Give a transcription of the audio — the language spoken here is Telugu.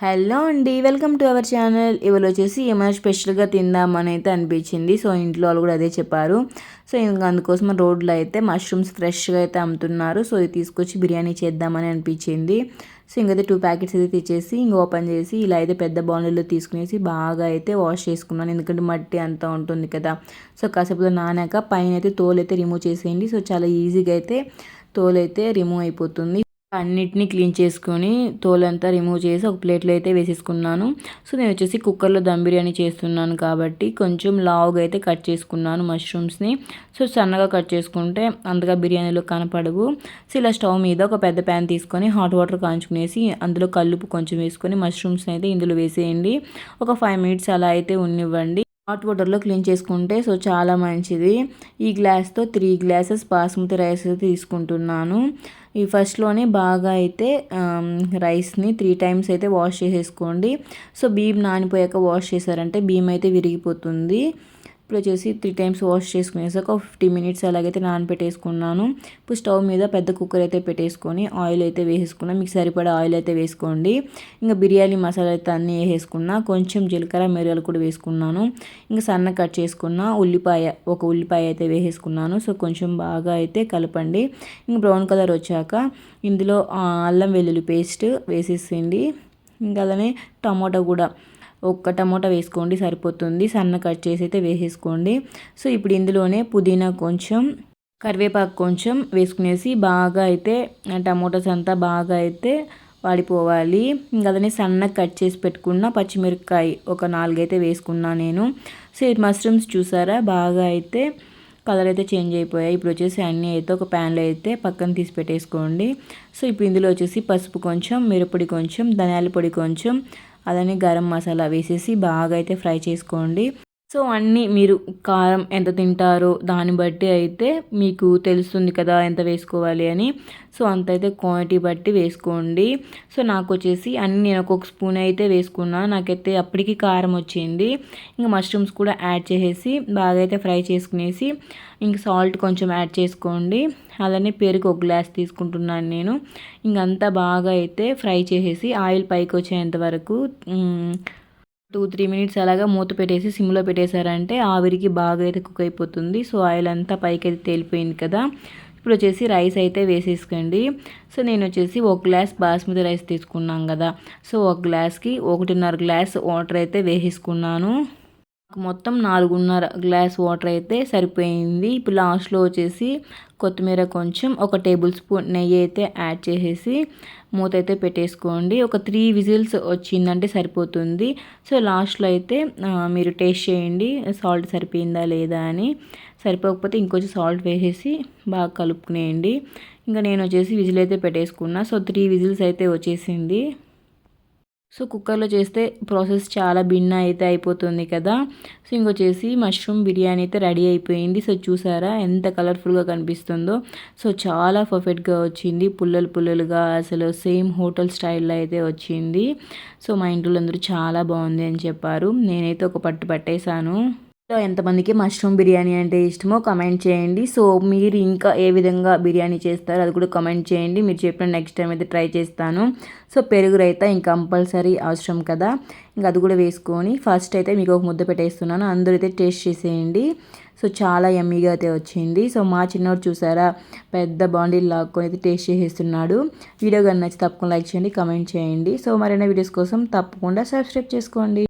హలో అండి వెల్కమ్ టు అవర్ ఛానల్. ఇవాళ వచ్చేసి ఏమైనా స్పెషల్గా తిందామని అయితే అనిపించింది. సో ఇంట్లో వాళ్ళు కూడా అదే చెప్పారు. సో ఇంకా అందుకోసం రోడ్లో అయితే మష్రూమ్స్ ఫ్రెష్గా అయితే అమ్ముతున్నారు. సో ఇది తీసుకొచ్చి బిర్యానీ చేద్దామని అనిపించింది. సో ఇంకైతే టూ ప్యాకెట్స్ అయితే తెచ్చేసి ఇంక ఓపెన్ చేసి ఇలా అయితే పెద్ద బౌండరీలో తీసుకునేసి బాగా అయితే వాష్ చేసుకున్నాను. ఎందుకంటే మట్టి అంతా ఉంటుంది కదా. సో కాసేపు నానాక పైన అయితే తోలు అయితే రిమూవ్ చేసేయండి. సో చాలా ఈజీగా అయితే తోలు అయితే రిమూవ్ అయిపోతుంది. అన్నిటినీ క్లీన్ చేసుకొని తోలంతా రిమూవ్ చేసి ఒక ప్లేట్లో అయితే వేసేసుకున్నాను. సో నేను వచ్చేసి కుక్కర్లో దమ్ బిర్యానీ చేస్తున్నాను కాబట్టి కొంచెం లావుగా అయితే కట్ చేసుకున్నాను మష్రూమ్స్ని. సో సన్నగా కట్ చేసుకుంటే అంతగా బిర్యానీలో కనపడవు. సో ఇలా స్టవ్ మీద ఒక పెద్ద ప్యాన్ తీసుకొని హాట్ వాటర్ కాంచుకునేసి అందులో కల్లుపు కొంచెం వేసుకొని మష్రూమ్స్ని అయితే ఇందులో వేసేయండి. ఒక ఫైవ్ మినిట్స్ అలా అయితే ఉన్నివ్వండి. హాట్ వాటర్లో క్లీన్ చేసుకుంటే సో చాలా మంచిది. ఈ గ్లాస్తో త్రీ గ్లాసెస్ బాస్మతి రైస్ తీసుకుంటున్నాను. ఈ ఫస్ట్లోనే బాగా అయితే రైస్ని త్రీ టైమ్స్ అయితే వాష్ చేసేసుకోండి. సో బియ్యం నానిపోయాక వాష్ చేశారంటే బియ్యం అయితే విరిగిపోతుంది. ఇప్పుడు వచ్చేసి త్రీ టైమ్స్ వాష్ చేసుకునేసాక ఒక ఫిఫ్టీ మినిట్స్ అలాగైతే నానబెట్టేసుకున్నాను. ఇప్పుడు స్టవ్ మీద పెద్ద కుక్కర్ అయితే పెట్టేసుకొని ఆయిల్ అయితే వేసేసుకున్నాను మీకు సరిపడా ఆయిల్ అయితే వేసుకోండి. ఇంకా బిర్యానీ మసాలా అయితే అన్నీ వేసేసుకున్నా. కొంచెం జీలకర్ర మిరియాలు కూడా వేసుకున్నాను. ఇంకా సన్న కట్ చేసుకున్న ఉల్లిపాయ ఒక ఉల్లిపాయ అయితే వేసేసుకున్నాను. సో కొంచెం బాగా అయితే కలపండి. ఇంకా బ్రౌన్ కలర్ వచ్చాక ఇందులో అల్లం వెల్లుల్లి పేస్ట్ వేసేసింది ఇంకా అలానే టమాటో కూడా ఒక్క టమోటా వేసుకోండి సరిపోతుంది. సన్న కట్ చేసి అయితే వేసేసుకోండి. సో ఇప్పుడు ఇందులోనే పుదీనా కొంచెం కరివేపాకు కొంచెం వేసుకునేసి బాగా అయితే టమోటాస్ అంతా బాగా అయితే వాడిపోవాలి. ఇంకా అదనే సన్నగా కట్ చేసి పెట్టుకున్న పచ్చిమిరపకాయ ఒక నాలుగైతే వేసుకున్నా నేను. సో మష్రూమ్స్ చూసారా? బాగా అయితే కలర్ అయితే చేంజ్ అయిపోయాయి. ఇప్పుడు వచ్చేసి అన్నీ అయితే ఒక ప్యాన్లో అయితే పక్కన తీసి పెట్టేసుకోండి. సో ఇప్పుడు ఇందులో వచ్చేసి పసుపు కొంచెం మిరపొడి కొంచెం ధనియాల పొడి కొంచెం అలానే గరం మసాలా వేసేసి బాగా అయితే ఫ్రై చేసుకోండి. సో అన్నీ మీరు కారం ఎంత తింటారో దాన్ని బట్టి అయితే మీకు తెలుస్తుంది కదా ఎంత వేసుకోవాలి అని. సో అంత అయితే క్వాంటిటీ బట్టి వేసుకోండి. సో నాకు వచ్చేసి అన్ని నేను ఒక్కొక్క స్పూన్ అయితే వేసుకున్నా. నాకైతే అప్పటికి కారం వచ్చింది. ఇంకా మష్రూమ్స్ కూడా యాడ్ చేసేసి బాగా అయితే ఫ్రై చేసుకునేసి ఇంక సాల్ట్ కొంచెం యాడ్ చేసుకోండి. అలానే పెరుగు ఒక గ్లాస్ తీసుకుంటున్నాను నేను. ఇంకంతా బాగా అయితే ఫ్రై చేసేసి ఆయిల్ పైకి వచ్చేంత వరకు టూ త్రీ మినిట్స్ అలాగా మూత పెట్టేసి సిమ్లో పెట్టేశారంటే ఆవిరికి బాగా అయితే కుక్ అయిపోతుంది. సో ఆయిల్ అంతా పైకి అయితే తేలిపోయింది కదా. ఇప్పుడు వచ్చేసి రైస్ అయితే వేసేసుకోండి. సో నేను వచ్చేసి ఒక గ్లాస్ బాస్మతి రైస్ తీసుకున్నాం కదా. సో ఒక గ్లాస్కి ఒకటిన్నర గ్లాస్ వాటర్ అయితే వేసేసుకున్నాను. మొత్తం నాలుగున్నర గ్లాస్ వాటర్ అయితే సరిపోయింది. ఇప్పుడు లాస్ట్లో వచ్చేసి కొత్తిమీర కొంచెం ఒక టేబుల్ స్పూన్ నెయ్యి అయితే యాడ్ చేసేసి మూత అయితే పెట్టేసుకోండి. ఒక త్రీ విజిల్స్ వచ్చిందంటే సరిపోతుంది. సో లాస్ట్లో అయితే మీరు టేస్ట్ చేయండి సాల్ట్ సరిపోయిందా లేదా అని. సరిపోకపోతే ఇంకొంచెం సాల్ట్ వేసేసి బాగా కలుపుకునేయండి. ఇంకా నేను వచ్చేసి విజిల్ అయితే పెట్టేసుకున్నా. సో త్రీ విజిల్స్ అయితే వచ్చేసింది. సో కుక్కర్లో చేస్తే ప్రాసెస్ చాలా భిన్న అయితే అయిపోతుంది కదా. సో ఇంకొచ్చేసి మష్రూమ్ బిర్యానీ అయితే రెడీ అయిపోయింది. సో చూసారా ఎంత కలర్ఫుల్గా కనిపిస్తుందో. సో చాలా పర్ఫెక్ట్గా వచ్చింది. పుల్లలు పుల్లలుగా అసలు సేమ్ హోటల్ స్టైల్లో అయితే వచ్చింది. సో మా ఇంట్లో అందరూ చాలా బాగుంది అని చెప్పారు. నేనైతే ఒక పట్టు పట్టేశాను. ఎంతమందికి మష్రూమ్ బిర్యానీ అంటే ఇష్టమో కమెంట్ చేయండి. సో మీరు ఇంకా ఏ విధంగా బిర్యానీ చేస్తారో అది కూడా కమెంట్ చేయండి. మీరు చెప్పిన నెక్స్ట్ టైం అయితే ట్రై చేస్తాను. సో పెరుగు రైతా ఇంక కంపల్సరీ అవసరం కదా. ఇంకా అది కూడా వేసుకొని ఫస్ట్ అయితే మీకు ఒక ముద్ద పెట్టేస్తున్నాను. అందరూ అయితే టేస్ట్ చేసేయండి. సో చాలా ఎమ్మీగా అయితే వచ్చింది. సో మా చిన్నవాడు చూసారా పెద్ద బాండీలు లాక్కొని అయితే టేస్ట్ చేసేస్తున్నాడు. వీడియో కానీ నచ్చి తప్పకుండా లైక్ చేయండి కమెంట్ చేయండి. సో మరైనా వీడియోస్ కోసం తప్పకుండా సబ్స్క్రైబ్ చేసుకోండి.